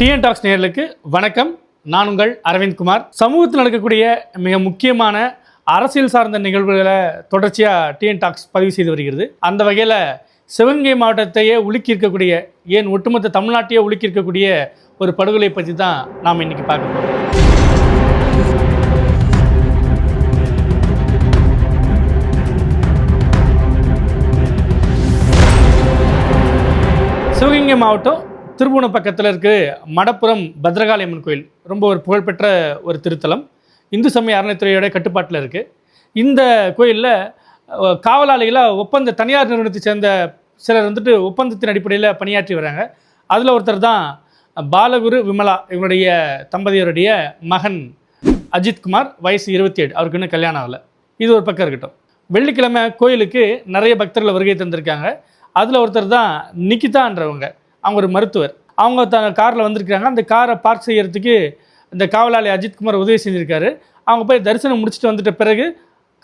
TN tax நேர்களுக்கு வணக்கம். நான் உங்கள் அரவிந்த் குமார். சமூகத்தில் நடக்கக்கூடிய மிக முக்கியமான அரசியல் சார்ந்த நிகழ்வுகளை தொடர்ச்சியாக டிஎன் டாக்ஸ் பதிவு செய்து வருகிறது. அந்த வகையில் சிவகங்கை மாவட்டத்தையே உலுக்கி இருக்கக்கூடிய ஏன் ஒட்டுமொத்த தமிழ்நாட்டையே உலுக்கி இருக்கக்கூடிய ஒரு படுகொலை பற்றி தான் நாம் இன்னைக்கு பார்க்க போகிறோம் சிவகங்கை மாவட்டம் திருபுவனம் பக்கத்தில் இருக்கு மடப்புறம் பத்ரகாளி அம்மன் கோயில். ரொம்ப ஒரு புகழ்பெற்ற ஒரு திருத்தலம். இந்து சமய அறநிலைத்துறையோட கட்டுப்பாட்டில் இருக்குது இந்த கோயிலில் காவலாளிகளாக ஒப்பந்த தனியார் நிறுவனத்தை சேர்ந்த சிலர் வந்துட்டு ஒப்பந்தத்தின் அடிப்படையில் பணியாற்றி வராங்க. அதில் ஒருத்தர் தான் பாலகுரு விமலா இவருடைய தம்பதியருடைய மகன் அஜித்குமார் வயசு இருபத்தி ஏழு அவருக்கு இன்னும் கல்யாணம் ஆகலை. இது ஒரு பக்கம் இருக்கட்டும். வெள்ளிக்கிழமை கோயிலுக்கு நிறைய பக்தர்கள் வருகை தந்திருக்காங்க. அதில் ஒருத்தர் தான் நிக்கிதான்றவங்க. அவங்க ஒரு மருத்துவர். அவங்க த காரில் வந்திருக்கிறாங்க. அந்த காரை பார்க் செய்கிறதுக்கு இந்த காவலாளி அஜித்குமார் உதவி செஞ்சுருக்காரு. அவங்க போய் தரிசனம் முடிச்சுட்டு வந்துட்ட பிறகு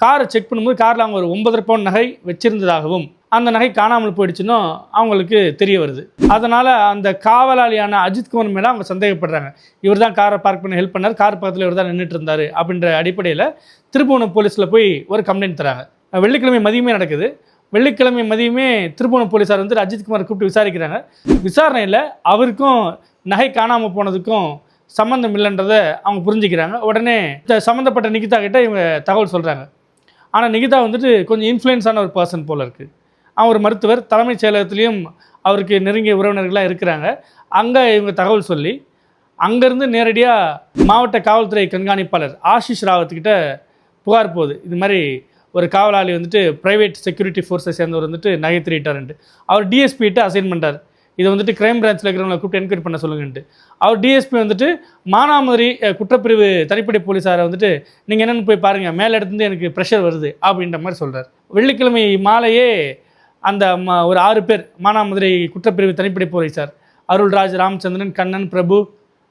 காரை செக் பண்ணும்போது காரில் அவங்க ஒரு ஒன்பதரை பவுன் நகை வச்சிருந்ததாகவும் அந்த நகை காணாமல் போயிடுச்சுன்னு அவங்களுக்கு தெரிய வருது. அதனால் அந்த காவலாளியான அஜித்குமார் மேலே அவங்க சந்தேகப்படுறாங்க. இவர் தான் காரை பார்க் பண்ண ஹெல்ப் பண்ணார். கார் பக்கத்தில் இவர் தான் நின்றுட்டு இருந்தார் அப்படின்ற அடிப்படையில் திருப்புவனம் போலீஸில் போய் ஒரு கம்ப்ளைண்ட் தராங்க. வெள்ளிக்கிழமை மதியமே நடக்குது. வெள்ளிக்கிழமை மதியமே திருப்புவனம் போலீஸார் வந்து அஜித்குமார் கூப்பிட்டு விசாரிக்கிறாங்க. விசாரணையில் அவருக்கும் நகை காணாமல் போனதுக்கும் சம்மந்தம் இல்லைன்றதை அவங்க புரிஞ்சுக்கிறாங்க. உடனே இந்த சம்மந்தப்பட்ட நிகிதா கிட்ட இவங்க தகவல் சொல்கிறாங்க ஆனால் நிகிதா வந்துட்டு கொஞ்சம் இன்ஃப்ளூயன்ஸான ஒரு பர்சன் போல் இருக்குது அவன் ஒரு மருத்துவர். தலைமைச் செயலகத்துலேயும் அவருக்கு நெருங்கிய உறவினர்களாக இருக்கிறாங்க. அங்கே இவங்க தகவல் சொல்லி அங்கேருந்து நேரடியாக மாவட்ட காவல்துறை கண்காணிப்பாளர் ஆஷிஷ் ராவத்துக்கிட்ட புகார் போகுது. இது மாதிரி ஒரு காவலாளி வந்துட்டு ப்ரைவேட் செக்யூரிட்டி ஃபோர்ஸை சேர்ந்தவர் வந்துட்டு நகை திருட்டாருன்ட்டு அவர் டிஎஸ்பிகிட்ட அசைன் பண்ணுறார் இதை வந்துட்டு கிரைம் பிரான்ச்சில் இருக்கிறவங்களை கூப்பிட்டு என்கொயரி பண்ண சொல்லுங்கன்ட்டு அவர் டிஎஸ்பி வந்துட்டு மானாமதுரை குற்றப்பிரிவு தனிப்படை போலீஸாரை வந்துட்டு நீங்கள் என்னென்னு போய் பாருங்கள் மேலே இடத்துலேருந்து எனக்கு ப்ரெஷர் வருது அப்படின்ற மாதிரி சொல்கிறார் வெள்ளிக்கிழமை மாலையே அந்த ஒரு ஆறு பேர் மானாமதுரை குற்றப்பிரிவு தனிப்படை போலீஸார் அருள்ராஜ் ராமச்சந்திரன் கண்ணன் பிரபு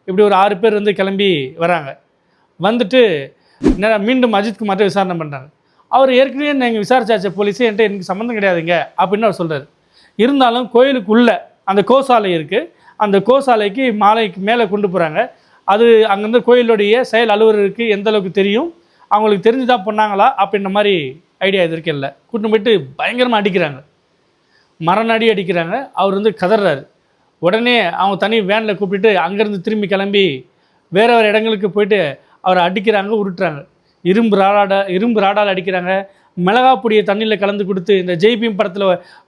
இப்படி ஒரு ஆறு பேர் வந்து கிளம்பி வராங்க. வந்துட்டு நேரா மீண்டும் அஜித்குமார்கிட்ட விசாரணை பண்ணுறாங்க அவர் ஏற்கனவே நீங்கள் விசாரிச்சாச்ச போலீஸு என்கிட்ட எனக்கு சம்மந்தம் கிடையாதுங்க அப்படின்னு அவர் சொல்கிறார் இருந்தாலும் கோயிலுக்குள்ளே அந்த கோசாலை இருக்குது அந்த கோசாலைக்கு மாலைக்கு மேலே கொண்டு போகிறாங்க அது அங்கேருந்து கோயிலுடைய செயல் அலுவலருக்கு எந்த அளவுக்கு தெரியும் அவங்களுக்கு தெரிஞ்சு தான் பண்ணாங்களா அப்படின்ற மாதிரி ஐடியா இது இல்லை. கூட்டின்னு போயிட்டு பயங்கரமாக அடிக்கிறாங்க. மரணடி அடிக்கிறாங்க. அவர் வந்து கதறாரு. உடனே அவங்க தனி வேனில் கூப்பிட்டு அங்கேருந்து திரும்பி கிளம்பி வேற வேறு இடங்களுக்கு போயிட்டு அவரை அடிக்கிறாங்க உருட்டுறாங்க. இரும்பு ராடாட இரும்பு ராடால் அடிக்கிறாங்க. மிளகா பொடியை தண்ணியில் கலந்து கொடுத்து இந்த ஜெய்பீம் படத்தில்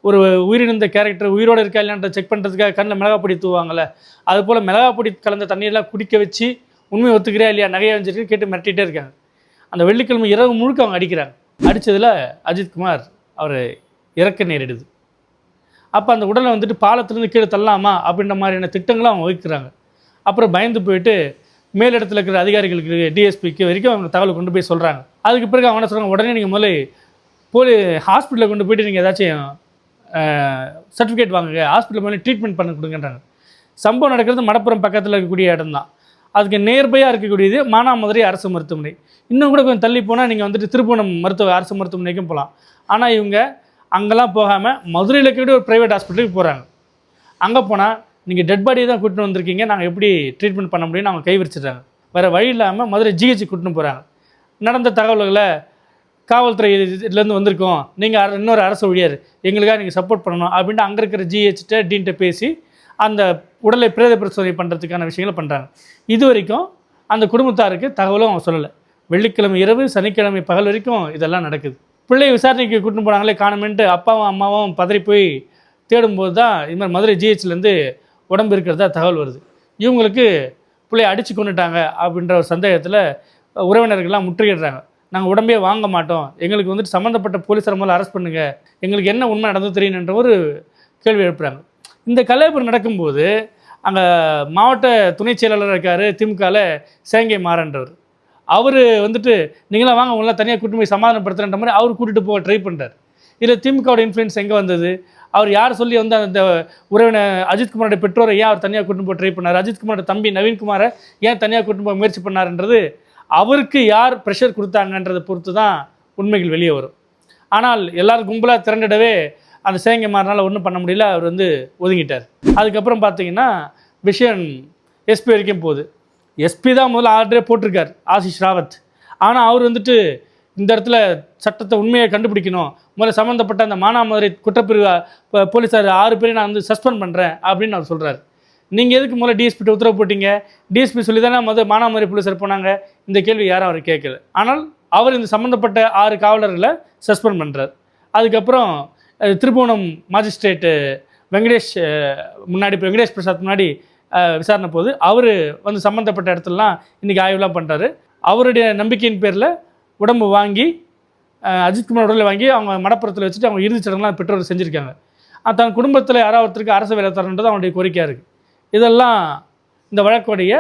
ஒரு உயிரிழந்த கேரக்டர் உயிரோடு இருக்கா இல்லைன்ற செக் பண்ணுறதுக்காக கண்ணில் மிளகா பொடி தூவாங்கல்ல. அது போல் மிளகா பொடி கலந்த தண்ணியெல்லாம் குடிக்க வச்சு உண்மை ஒத்துக்கிறியா இல்லையா நகையை வஞ்சிருக்கு கேட்டு மிரட்டிகிட்டே இருக்காங்க. அந்த வெள்ளிக்கிழமை இரவு முழுக்க அவங்க அடிக்கிறாங்க. அடித்ததில் அஜித்குமார் அவர் இறக்க நேரிடுது. அப்போ அந்த உடலை வந்துட்டு பாலத்துலேருந்து கீழே தள்ளலாமா அப்படின்ற மாதிரியான திட்டங்களும் அவங்க வைக்கிறாங்க அப்புறம் பயந்து போயிட்டு மேலிடத்தில் இருக்கிற அதிகாரிகளுக்கு டிஎஸ்பிக்கு வரைக்கும் அவங்க தகவல் கொண்டு போய் சொல்கிறாங்க அதுக்கு பிறகு அவங்க என்ன சொல்கிறாங்க உடனே நீங்கள் முதல்ல போலி ஹாஸ்பிட்டலில் கொண்டு போயிட்டு நீங்கள் ஏதாச்சும் சர்டிஃபிகேட் வாங்குங்க. ஹாஸ்பிட்டல் மேலே ட்ரீட்மெண்ட் பண்ண கொடுங்கன்றாங்க. சம்பவம் நடக்கிறது மடப்புறம் பக்கத்தில் இருக்கக்கூடிய இடம் தான் அதுக்கு நேர்பையாக இருக்கக்கூடியது மானாமதுரை அரசு மருத்துவமனை. இன்னும் கூட கொஞ்சம் தள்ளி போனால் நீங்கள் வந்துட்டு திருப்பூணம் மருத்துவ அரசு மருத்துவமனைக்கும் போகலாம் ஆனால் இவங்க அங்கெல்லாம் போகாமல் மதுரையில் இருக்கக்கூடிய ஒரு ப்ரைவேட் ஹாஸ்பிட்டலுக்கு போகிறாங்க அங்கே போனால் நீங்கள் டெட் பாடியை தான் கூட்டின்னு வந்திருக்கீங்க. நாங்கள் எப்படி ட்ரீட்மெண்ட் பண்ண முடியும்னு அவங்க கைவிரிச்சிடுறாங்க வேறு வழி இல்லாமல் மதுரை ஜிஹெச் கூட்டின்னு போகிறாங்க நடந்த தகவல்களை காவல்துறையிலேருந்து வந்திருக்கோம். நீங்கள் இன்னொரு அரசு ஊழியர் எங்களுக்காக நீங்கள் சப்போர்ட் பண்ணணும் அப்படின்ட்டு அங்கே இருக்கிற ஜிஹெச்ட்ட டீன்ட்ட பேசி அந்த உடலை பிரேத பரிசோதனை பண்ணுறதுக்கான விஷயங்களை பண்ணுறாங்க இது வரைக்கும் அந்த குடும்பத்தாருக்கு தகவலும் அவங்க சொல்லலை. வெள்ளிக்கிழமை இரவு சனிக்கிழமை பகல் வரைக்கும் இதெல்லாம் நடக்குது. பிள்ளை விசாரணைக்கு கூட்டின்னு போனாங்களே காணமென்ட்டு அப்பாவும் அம்மாவும் பதறி போய் தேடும்போது தான் இது மாதிரி மதுரை ஜிஹெச்லேருந்து உடம்பு இருக்கிறதா தகவல் வருது. இவங்களுக்கு பிள்ளைய அடித்து கொண்டுட்டாங்க அப்படின்ற ஒரு சந்தேகத்தில் உறவினர்கள்லாம் முற்றுகிடுறாங்க நாங்கள் உடம்பே வாங்க மாட்டோம். எங்களுக்கு வந்துட்டு சம்மந்தப்பட்ட போலீஸார் முதல்ல அரெஸ்ட் பண்ணுங்கள் எங்களுக்கு என்ன உண்மை நடந்தது தெரியணுன்ற ஒரு கேள்வி எழுப்புறாங்க. இந்த கலைப்பு நடக்கும்போது அங்கே மாவட்ட துணை செயலாளர் இருக்கார் திமுகவில் சேங்கை மாறன்றவர். அவர் வந்துட்டு நீங்களாம் வாங்க உங்களாம் தனியாக கூட்டிட்டு போய் சமாதானப்படுத்துறன்ற மாதிரி அவர் கூட்டிகிட்டு போக ட்ரை பண்ணுறார் இதில் திமுகவோட இன்ஃப்ளூயன்ஸ் எங்கே வந்தது? அவர் யார் சொல்லி வந்து அந்த உறவினர் அஜித்குமாரோட பெற்றோரை ஏன் அவர் தனியாக கூட்டு போய் ட்ரை பண்ணார்? அஜித்குமாரோட தம்பி நவீன்குமாரை ஏன் தனியாக கூட்டு போய் முயற்சி பண்ணார்ன்றது அவருக்கு யார் ப்ரெஷர் கொடுத்தாங்கன்றதை பொறுத்து தான் உண்மைகள் வெளியே வரும். ஆனால் எல்லாரும் கும்பலாக திரண்டிடவே அந்த சேங்கை மாறினால ஒன்றும் பண்ண முடியல. அவர் வந்து ஒதுங்கிட்டார். அதுக்கப்புறம் பார்த்தீங்கன்னா விஷயம் எஸ்பி வரைக்கும் போகுது. எஸ்பி தான் முதல்ல ஆர்டரே போட்டிருக்கார் ஆசிஷ் ராவத். ஆனால் அவர் வந்துட்டு இந்த இடத்துல சட்டத்தை உண்மையை கண்டுபிடிக்கணும். முதல்ல சம்மந்தப்பட்ட அந்த மானாமதுரை குற்றப்பிரிவு போலீஸார் ஆறு பேரையும் நான் வந்து சஸ்பெண்ட் பண்ணுறேன் அப்படின்னு அவர் சொல்கிறார் நீங்கள் எதுக்கு முதல்ல டிஎஸ்பிட்ட உத்தரவு போட்டீங்க? டிஎஸ்பி சொல்லி தானே முதல் மானாமதுரை போலீஸார் போனாங்க? இந்த கேள்வி யாரும் அவர் கேட்கல. ஆனால் அவர் இந்த சம்மந்தப்பட்ட ஆறு காவலர்களை சஸ்பெண்ட் பண்ணுறார் அதுக்கப்புறம் திருபுவனம் மாஜிஸ்ட்ரேட்டு வெங்கடேஷ் முன்னாடி வெங்கடேஷ் பிரசாத் முன்னாடி விசாரணை போது அவர் வந்து சம்மந்தப்பட்ட இடத்துலலாம் இன்றைக்கி ஆய்வுலாம் பண்ணுறாரு அவருடைய நம்பிக்கையின் பேரில் உடம்பு வாங்கி அஜித்குமார் உடலை வாங்கி அவங்க மடப்புறத்தில் வச்சுட்டு அவங்க இறுதிச் சடங்குலாம் பெற்றோர் செஞ்சுருக்காங்க. தன் குடும்பத்தில் யாராவது ஒருத்தருக்கு அரசு வேலை தரணுன்றது அவனுடைய கோரிக்கையாக இருக்குது இதெல்லாம் இந்த வழக்குடைய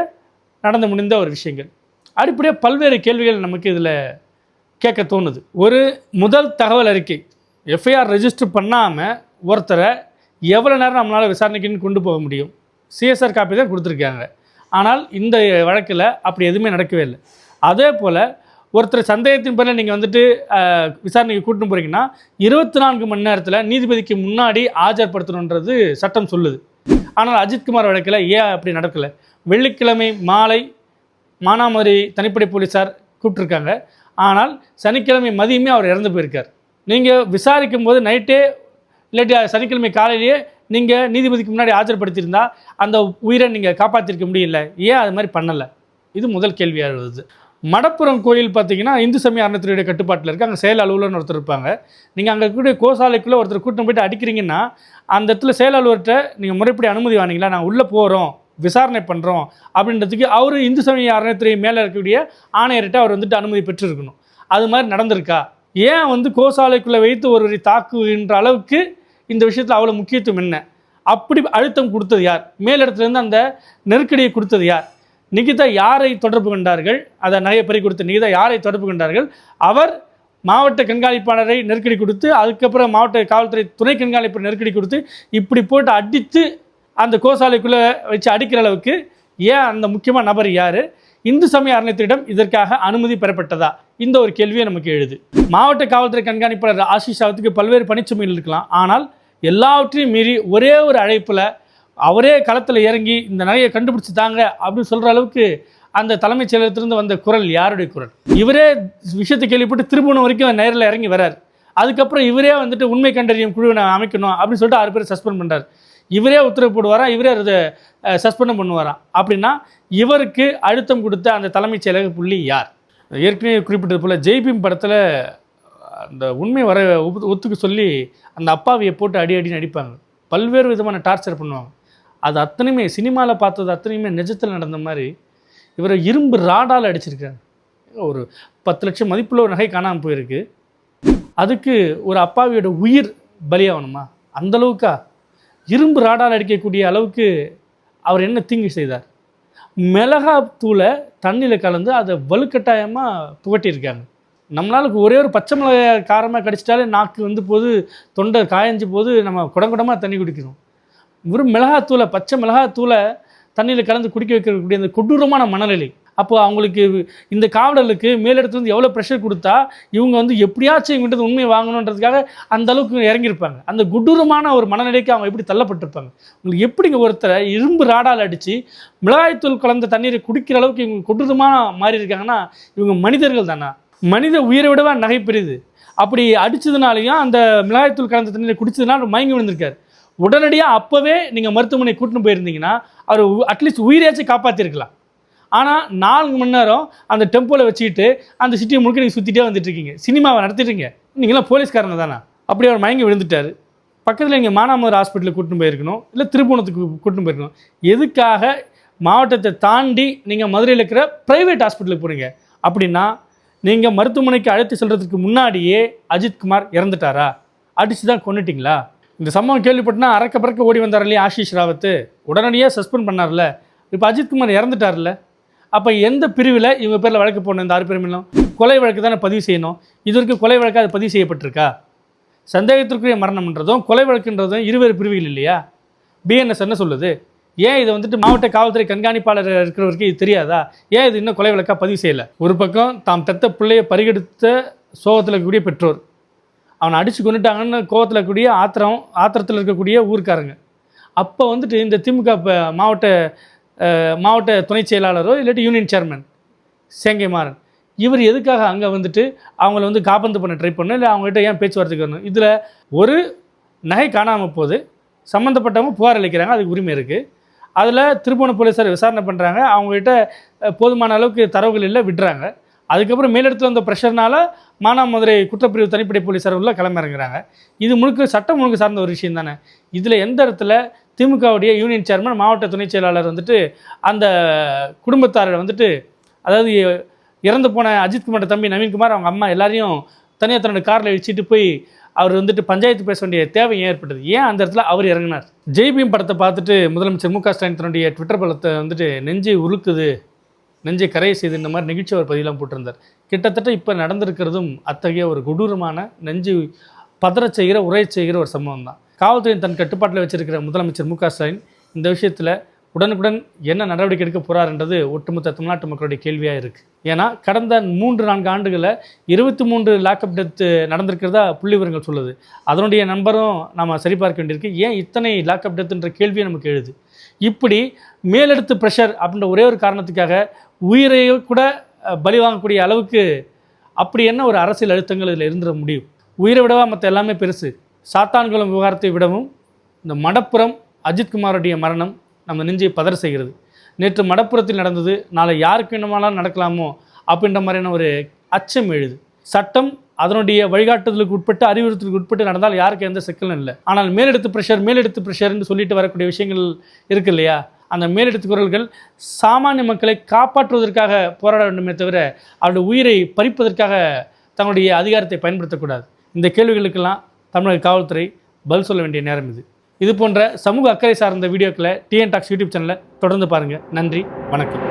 நடந்து முடிந்த ஒரு விஷயங்கள். அடிப்படையாக பல்வேறு கேள்விகள் நமக்கு இதில் கேட்க தோணுது. ஒரு முதல் தகவல் அறிக்கை. எஃப்ஐஆர் ரெஜிஸ்டர் பண்ணாமல் ஒருத்தரை எவ்வளோ நேரம் நம்மளால் விசாரணைக்குன்னு கொண்டு போக முடியும்? சிஎஸ்ஆர் காப்பி தான் கொடுத்துருக்காங்க. ஆனால் இந்த வழக்கில் அப்படி எதுவுமே நடக்கவே இல்லை. அதே போல் ஒருத்தர் சந்தேகத்தின் பேரில் நீங்கள் வந்துட்டு விசாரணைக்கு கூட்டினு போகிறீங்கன்னா இருபத்தி நான்கு மணி நேரத்தில் நீதிபதிக்கு முன்னாடி ஆஜர்படுத்தணுன்றது சட்டம் சொல்லுது. ஆனால் அஜித்குமார் வழக்கில் ஏன் அப்படி நடக்கலை? வெள்ளிக்கிழமை மாலை மானாமதுரை தனிப்படை போலீஸார் கூப்பிட்டுருக்காங்க. ஆனால் சனிக்கிழமை மதியமே அவர் இறந்து போயிருக்கார். நீங்கள் விசாரிக்கும் போது நைட்டே இல்லாட்டி சனிக்கிழமை காலையிலேயே நீங்கள் நீதிபதிக்கு முன்னாடி ஆஜர்படுத்தியிருந்தா அந்த உயிரை நீங்கள் காப்பாற்றிருக்க முடியல. ஏன் அது மாதிரி பண்ணலை? இது முதல் கேள்வியாக வருது மடப்புறம் கோயில் பார்த்தீங்கன்னா இந்து சமய அறநிலையத்துறையுடைய கட்டுப்பாட்டில் இருக்குது அங்கே செயல் அலுவலர்னு ஒருத்தர் இருப்பாங்க. நீங்கள் அங்கே இருக்கக்கூடிய கோசாலைக்குள்ளே ஒருத்தர் கூட்டம் போயிட்டு அடிக்கிறீங்கன்னா அந்த இடத்துல செயல் அலுவலர்கிட்ட நீங்கள் முறைப்படி அனுமதி வாங்கிங்களா நான் உள்ளே போகிறோம் விசாரணை பண்ணுறோம் அப்படின்றதுக்கு அவர் இந்து சமய அறநிலையத்துறை மேலே இருக்கக்கூடிய ஆணையர்கிட்ட அவர் வந்துட்டு அனுமதி பெற்றிருக்கணும். அது மாதிரி நடந்திருக்கா? ஏன் வந்து கோசாலைக்குள்ளே வைத்து ஒருவரை தாக்குகின்ற அளவுக்கு இந்த விஷயத்தில் அவ்வளோ முக்கியத்துவம் என்ன? அப்படி அழுத்தம் கொடுத்தது யார்? மேலிடத்துலேருந்து அந்த நெருக்கடியை கொடுத்தது யார்? நிகிதா யாரை தொடர்பு கொண்டார்கள்? அதை நகையை பறி கொடுத்த நிகிதா யாரை தொடர்பு கொண்டார்கள்? அவர் மாவட்ட கண்காணிப்பாளரை நெருக்கடி கொடுத்து அதுக்கப்புறம் மாவட்ட காவல்துறை துணை கண்காணிப்பு நெருக்கடி கொடுத்து இப்படி போட்டு அடித்து அந்த கோசாலைக்குள்ளே வச்சு அடிக்கிற அளவுக்கு ஏன் அந்த முக்கியமான நபர் யார்? இந்து சமய அறநிலையத்திடம் இதற்காக அனுமதி பெறப்பட்டதா? இந்த ஒரு கேள்வியை நமக்கு எழுது. மாவட்ட காவல்துறை கண்காணிப்பாளர் ஆஷிஷ் ராவத்துக்கு பல்வேறு பணிச்சுமைகள் இருக்கலாம். ஆனால் எல்லாவற்றையும் மீறி ஒரே ஒரு அழைப்பில் அவரே களத்தில் இறங்கி இந்த நகையை கண்டுபிடிச்சு தாங்க அப்படின்னு சொல்கிற அளவுக்கு அந்த தலைமைச் செயலகத்திலிருந்து வந்த குரல் யாருடைய குரல்? இவரே விஷயத்தை கேள்விப்பட்டு திருப்பணம் வரைக்கும் நேரில் இறங்கி வரார். அதுக்கப்புறம் இவரே வந்துட்டு உண்மை கண்டறியும் குழுவை நான் அமைக்கணும் அப்படின்னு சொல்லிட்டு ஆறு பேர் சஸ்பெண்ட் பண்ணுறார் இவரே உத்தரவு போடுவாரா? இவரே அதை சஸ்பெண்ட் பண்ணுவாராம் அப்படின்னா இவருக்கு அழுத்தம் கொடுத்த அந்த தலைமைச் செயலக புள்ளி யார்? ஏற்கனவே குறிப்பிட்டது போல் ஜெய்பீம் படத்தில் அந்த உண்மை வர ஒப்பு- ஒத்துக்க சொல்லி அந்த அப்பாவியை போட்டு அடி அடின்னு அடிப்பாங்க. பல்வேறு விதமான டார்ச்சர் பண்ணுவாங்க. அது அத்தனையுமே சினிமாவில் பார்த்தது அத்தனையுமே நிஜத்தில் நடந்த மாதிரி இவரை இரும்பு ராடால் அடிச்சிருக்காரு ஒரு பத்து லட்சம் மதிப்புள்ள ஒரு நகை காணாமல் போயிருக்கு. அதுக்கு ஒரு அப்பாவியோட உயிர் பலியாகணுமா? அந்த அளவுக்கா? இரும்பு ராடால் அடிக்கக்கூடிய அளவுக்கு அவர் என்ன தீங்கு செய்தார்? மிளகாத்தூளை தண்ணியில் கலந்து அதை வலுக்கட்டாயமாக புகட்டியிருக்காங்க. நம்மளால ஒரே ஒரு பச்சை மிளகாய் காரமாக கடிச்சிட்டாலே நாக்கு வந்து போது தொண்டை காயஞ்சு போது நம்ம குடங்குடமாக தண்ணி குடிக்கிறோம். வெறும் மிளகாத்தூளை பச்சை மிளகாத்தூளை தண்ணியில் கலந்து குடிக்க வைக்கக்கூடிய அந்த கொடூரமான மனநிலை. அப்போ அவங்களுக்கு இந்த காவலர்களுக்கு மேலிடத்துலேருந்து எவ்வளோ ப்ரெஷர் கொடுத்தா இவங்க வந்து எப்படியாச்சும் இவங்ககிட்ட உண்மையை வாங்கணுன்றதுக்காக அந்த அளவுக்கு இறங்கியிருப்பாங்க. அந்த கொடூரமான ஒரு மனநிலைக்கு அவங்க எப்படி தள்ளப்பட்டிருப்பாங்க? உங்களுக்கு எப்படிங்க ஒருத்தரை இரும்பு ராடால் அடித்து மிளகாய்த்தூள் கலந்த தண்ணீரை குடிக்கிற அளவுக்கு இவங்க கொடூரமான மாறி இருக்காங்கன்னா இவங்க மனிதர்கள் தானா? மனித உயிரை விடவா நகை பெரியுது அப்படி அடித்ததுனாலையும் அந்த மிளகாய்த்தூள் கலந்த தண்ணீரை குடிச்சதுனால மயங்கி விழுந்திருக்காரு. உடனடியாக அப்போவே நீங்கள் மருத்துவமனை கூட்டின்னு போயிருந்தீங்கன்னா அவர் அட்லீஸ்ட் உயிரையாச்சும் காப்பாற்றிருக்கலாம் ஆனால் நான்கு மணி நேரம் அந்த டெம்போவில் வச்சுக்கிட்டு அந்த சிட்டியை முழுக்க நீங்கள் சுற்றிட்டே வந்துட்டு இருக்கீங்க. சினிமாவை நடத்திட்டீங்க நீங்களாம் போலீஸ்காரங்க தானே? அப்படி அவர் மயங்கி விழுந்துட்டார். பக்கத்தில் நீங்கள் மானாமதுரை ஹாஸ்பிட்டலுக்கு கூட்டின்னு போயிருக்கணும். இல்லை திருப்பூணத்துக்கு கூட்டின்னு போயிருக்கணும். எதுக்காக மாவட்டத்தை தாண்டி நீங்கள் மதுரையில் இருக்கிற ப்ரைவேட் ஹாஸ்பிட்டலுக்கு போகிறீங்க அப்படின்னா நீங்கள் மருத்துவமனைக்கு அழைத்து செல்கிறதுக்கு முன்னாடியே அஜித்குமார் இறந்துட்டாரா? அடித்து தான் கொண்டுட்டிங்களா இந்த சம்பவம் கேள்விப்பட்டனா அறக்க பறக்க ஓடி வந்தார் இல்லையா ஆஷிஷ் ராவத்து. உடனடியாக சஸ்பெண்ட் பண்ணார்ல. இப்போ அஜித்குமார் இறந்துட்டார்ல. அப்போ எந்த பிரிவில் இவங்க பேரில் வழக்கு போடணும் இந்த ஆறு பேர் கொலை வழக்கு தானே பதிவு செய்யணும். இது வரைக்கும் கொலை வழக்கு அது பதிவு செய்யப்பட்டிருக்கா? சந்தேகத்திற்குரிய மரணம்ன்றதும் கொலை வழக்குன்றதும் இருவேறு பிரிவுகள் இல்லையா? பிஎன்எஸ் என்ன சொல்லுது? ஏன் இதை வந்துட்டு மாவட்ட காவல்துறை கண்காணிப்பாளர் இருக்கிறவருக்கு இது தெரியாதா? ஏன் இது இன்னும் கொலை வழக்காக பதிவு செய்யலை? ஒரு பக்கம் தாம் தத்த பிள்ளையை பறிகெடுத்த சோகத்தில் இருக்கக்கூடிய பெற்றோர். அவனை அடித்து கொண்டுட்டாங்கன்னு கோவத்தில் இருக்கக்கூடிய ஆத்திரம் ஆத்திரத்தில் இருக்கக்கூடிய ஊருக்காரங்க. அப்போ வந்துட்டு இந்த திமுக மாவட்ட மாவட்ட துணை செயலாளரோ இல்லாட்டி யூனியன் சேர்மன் சேங்கை மாறன் இவர் எதுக்காக அங்கே வந்துட்டு அவங்கள வந்து காப்பந்து பண்ண ட்ரை பண்ணணும்? இல்லை அவங்ககிட்ட ஏன் பேச்சுவார்த்தைக்கு வரணும்? இதில் ஒரு நகை காணாமல் போகுது. சம்மந்தப்பட்டவங்க புகார் அளிக்கிறாங்க. அதுக்கு உரிமை இருக்குது அதில் திருப்பூணம் போலீஸார் விசாரணை பண்ணுறாங்க அவங்ககிட்ட போதுமான அளவுக்கு தரவுகள் இல்லை விடுறாங்க. அதுக்கப்புறம் மேலிடத்தில் வந்த ப்ரெஷர்னால மானாமதுரை குற்றப்பிரிவு தனிப்படை போலீஸார் உள்ள கிளம்பிறங்குறாங்க. இது முழுக்க சட்டம் ஒழுங்கு சார்ந்த ஒரு விஷயம் தானே. இதில் எந்த இடத்துல திமுகவுடைய யூனியன் சேர்மன் மாவட்ட துணைச் செயலாளர் வந்துட்டு அந்த குடும்பத்தாரை வந்துட்டு அதாவது இறந்து போன அஜித்குமார் தம்பி நவீன்குமார் அவங்க அம்மா எல்லாரையும் தனியாக தன்னோட காரில் வச்சுட்டு போய் அவர் வந்துட்டு பஞ்சாயத்து பேச வேண்டிய தேவை ஏன் ஏற்பட்டது? ஏன் அந்த இடத்துல அவர் இறங்கினார்? ஜெய்பீம் படத்தை பார்த்துட்டு முதலமைச்சர் மு க ஸ்டாலின் தன்னுடைய ட்விட்டர் பலத்தை வந்துட்டு நெஞ்சை உருக்குது. நெஞ்சை கரையை செய்து இந்த மாதிரி நிகழ்ச்சி அவர் பதிலாம் போட்டிருந்தார். கிட்டத்தட்ட இப்போ நடந்திருக்கிறதும் அத்தகைய ஒரு கொடூரமான நெஞ்சு பதறச் செய்கிற உரை செய்கிற ஒரு சம்பவம் தான். காவல்துறை தன் கட்டுப்பாட்டில் வச்சிருக்கிற முதலமைச்சர் மு க ஸ்டாலின் இந்த விஷயத்தில் உடனுக்குடன் என்ன நடவடிக்கை எடுக்க போறாருன்றது ஒட்டுமொத்த தமிழ்நாட்டு மக்களுடைய கேள்வியாக இருக்குது ஏன்னா கடந்த மூன்று நான்கு ஆண்டுகளில் இருபத்தி மூன்று லாக்அப் டெத்து நடந்திருக்கிறதா புள்ளி விவரங்கள் சொல்லுது. அதனுடைய நம்பரும் நாம் சரிபார்க்க வேண்டியிருக்கு. ஏன் இத்தனை லாக்அப் டெத்துன்ற கேள்வியை நமக்கு எழுது? இப்படி மேலெடுத்து ப்ரெஷர் அப்படின்ற ஒரே ஒரு காரணத்துக்காக உயிரை கூட பலி வாங்கக்கூடிய அளவுக்கு அப்படி என்ன ஒரு அரசியல் அழுத்தங்கள் இதில் இருந்துட முடியும்? உயிரை விடவா மற்ற எல்லாமே பெருசு. சாத்தான்குளம் விவகாரத்தை விடவும் இந்த மடப்புறம் அஜித்குமாருடைய மரணம் நம்ம நெஞ்சை பதற செய்கிறது. நேற்று மடப்புறத்தில் நடந்தது நாளை யாருக்கு வேணுமானாலும் நடக்கலாமோ அப்படின்ற மாதிரியான ஒரு அச்சம் எழுது. சட்டம் அதனுடைய வழிகாட்டுதலுக்கு உட்பட்டு அறிவுறுத்தலுக்கு உட்பட்டு நடந்தால் யாருக்கு எந்த சிக்கலும் இல்லை. ஆனால் மேலெடுத்து ப்ரெஷர் மேலெடுத்து ப்ரெஷர்னு சொல்லிட்டு வரக்கூடிய விஷயங்கள் இருக்கு இல்லையா? அந்த மேலெடுத்து குரல்கள் சாமானிய மக்களை காப்பாற்றுவதற்காக போராட வேண்டுமே தவிர அவருடைய உயிரை பறிப்பதற்காக தங்களுடைய அதிகாரத்தை பயன்படுத்தக்கூடாது. இந்த கேள்விகளுக்கெல்லாம் தமிழக காவல்துறை பதில் சொல்ல வேண்டிய நேரம் இது. இது போன்ற சமூக அக்கறை சார்ந்த வீடியோக்களை டிஎன் டாக்ஸ் யூடியூப் சேனலை தொடர்ந்து பாருங்கள் நன்றி வணக்கம்.